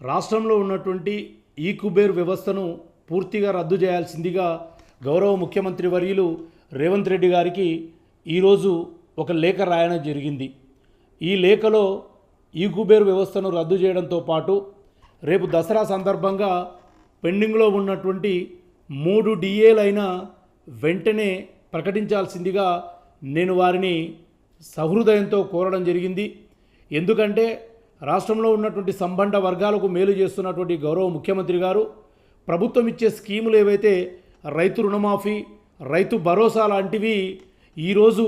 రాష్ట్రంలో ఉన్నటువంటి ఈ కుబేర్ వ్యవస్థను పూర్తిగా రద్దు చేయాల్సిందిగా గౌరవ ముఖ్యమంత్రి వర్యులు రేవంత్ రెడ్డి గారికి ఈరోజు ఒక లేఖ రాయడం జరిగింది. ఈ లేఖలో ఈ కుబేర్ వ్యవస్థను రద్దు చేయడంతో పాటు రేపు దసరా సందర్భంగా పెండింగ్లో ఉన్నటువంటి మూడు డిఏలైన వెంటనే ప్రకటించాల్సిందిగా నేను వారిని సహృదయంతో కోరడం జరిగింది. ఎందుకంటే రాష్ట్రంలో ఉన్నటువంటి సంబంధ వర్గాలకు మేలు చేస్తున్నటువంటి గౌరవ ముఖ్యమంత్రి గారు ప్రభుత్వం ఇచ్చే స్కీములు ఏవైతే రైతు రుణమాఫీ రైతు భరోసా లాంటివి ఈరోజు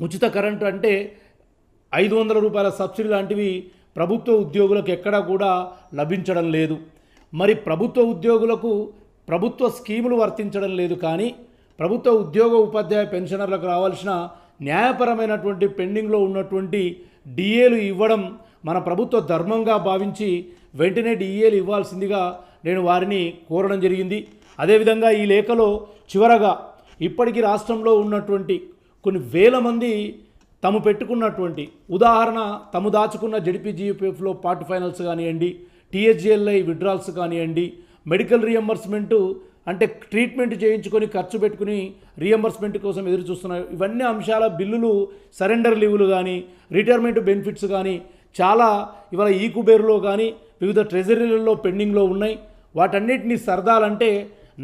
ఉచిత కరెంటు అంటే ఐదు వందల రూపాయల సబ్సిడీ లాంటివి ప్రభుత్వ ఉద్యోగులకు ఎక్కడా కూడా లభించడం లేదు. మరి ప్రభుత్వ ఉద్యోగులకు ప్రభుత్వ స్కీములు వర్తించడం లేదు కానీ ప్రభుత్వ ఉద్యోగ ఉపాధ్యాయ పెన్షనర్లకు రావాల్సిన న్యాయపరమైనటువంటి పెండింగ్లో ఉన్నటువంటి డిఏలు ఇవ్వడం మన ప్రభుత్వ ధర్మంగా భావించి వెంటనే డిఏలు ఇవ్వాల్సిందిగా నేను వారిని కోరడం జరిగింది. అదేవిధంగా ఈ లేఖలో చివరగా ఇప్పటికీ రాష్ట్రంలో ఉన్నటువంటి కొన్ని వేల మంది తాము పెట్టుకున్నటువంటి ఉదాహరణ తము దాచుకున్న జడిపిజిపిఎఫ్లో పార్ట్ ఫైనల్స్ కానివ్వండి టీహెచ్జిఎల్ఐ విడ్రాల్స్ కానివ్వండి మెడికల్ రియంబర్స్మెంటు అంటే ట్రీట్మెంట్ చేయించుకొని ఖర్చు పెట్టుకుని రియంబర్స్మెంట్ కోసం ఎదురు చూస్తున్నారు ఇవన్నీ అంశాల బిల్లులు సరెండర్ లీవులు కానీ రిటైర్మెంట్ బెనిఫిట్స్ కానీ చాలా ఇవాళ ఈ కుబేరులో కానీ వివిధ ట్రెజరీలలో పెండింగ్లో ఉన్నాయి. వాటన్నిటిని సర్దాలంటే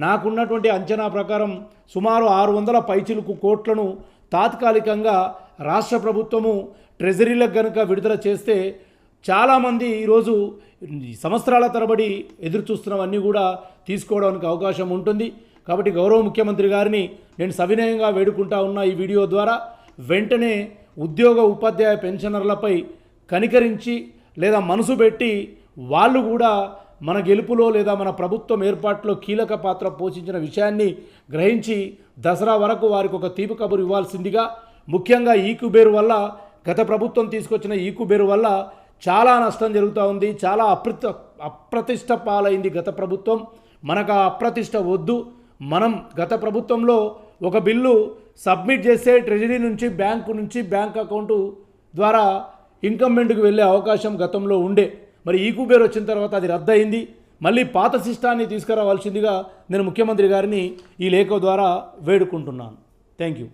నాకున్నటువంటి అంచనా ప్రకారం సుమారు ఆరు వందల పైచిలుకు కోట్లను తాత్కాలికంగా రాష్ట్ర ప్రభుత్వము ట్రెజరీలకు కనుక విడుదల చేస్తే చాలామంది ఈరోజు ఈ సంవత్సరాల తరబడి ఎదురు చూస్తున్నవన్నీ కూడా తీసుకోవడానికి అవకాశం ఉంటుంది. కాబట్టి గౌరవ ముఖ్యమంత్రి గారిని నేను సవినయంగా వేడుకుంటా ఉన్న ఈ వీడియో ద్వారా. వెంటనే ఉద్యోగ ఉపాధ్యాయ పెన్షనర్లపై కనికరించి లేదా మనసు పెట్టి వాళ్ళు కూడా మన గెలుపులో లేదా మన ప్రభుత్వం ఏర్పాటులో కీలక పాత్ర పోషించిన విషయాన్ని గ్రహించి దసరా వరకు వారికి ఒక తీపి కబురు ఇవ్వాల్సిందిగా ముఖ్యంగా ఈ కుబేరు వల్ల గత ప్రభుత్వం తీసుకొచ్చిన ఈ కుబేరు వల్ల చాలా నష్టం జరుగుతూ ఉంది చాలా అప్రత అప్రతిష్ట పాలైంది గత ప్రభుత్వం. మనకు ఆ అప్రతిష్ట వద్దు. మనం గత ప్రభుత్వంలో ఒక బిల్లు సబ్మిట్ చేస్తే ట్రెజరీ నుంచి బ్యాంకు నుంచి బ్యాంక్ అకౌంటు ద్వారా ఇన్కంబెంట్కి వెళ్ళే అవకాశం గతంలో ఉండే. మరి ఈ కుబేర్ వచ్చిన తర్వాత అది రద్దయింది. మళ్ళీ పాత సిస్టాన్ని తీసుకురావాల్సిందిగా నేను ముఖ్యమంత్రి గారిని ఈ లేఖ ద్వారా వేడుకుంటున్నాను. Thank you.